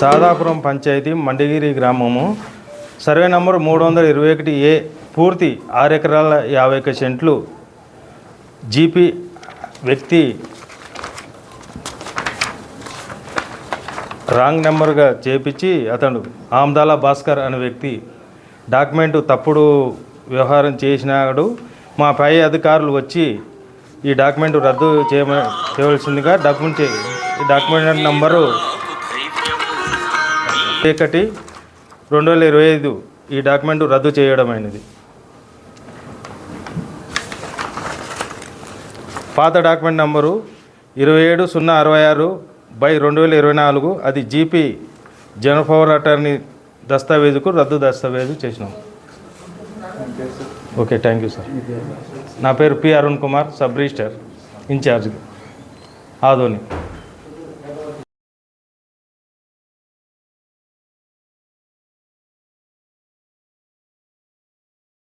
సాదాపురం పంచాయతీ మండగిరి గ్రామము. Survey number మూడు వందల ఇరవై ఒకటి ఏ పూర్తి ఆరు ఎకరాల యాభై ఒక సెంట్లు. జీపీ వ్యక్తి రాంగ్ నెంబర్గా చేపించి అతడు ఆమ్దాల భాస్కర్ అనే వ్యక్తి డాక్యుమెంట్ తప్పుడు వ్యవహారం చేసినాడు. మా పై అధికారులు వచ్చి ఈ డాక్యుమెంట్ రద్దు చేయమ చేయవలసిందిగా డాక్యుమెంట్ ఈ డాక్యుమెంట్ నంబరు ఒకటి రెండు వేల ఇరవై ఐదు ఈ డాక్యుమెంట్ రద్దు చేయడమైనది. పాత డాక్యుమెంట్ నంబరు ఇరవై ఏడు సున్నా అరవై ఆరు బై రెండు వేల ఇరవై నాలుగు అది జీపీ జనరల్ పవర్ అటార్నీ దస్తావేజుకు రద్దు దస్తావేజు చేసినాం. Okay thank you sir. నా పేరు P Arun Kumar sub registrar in-charge Adoni.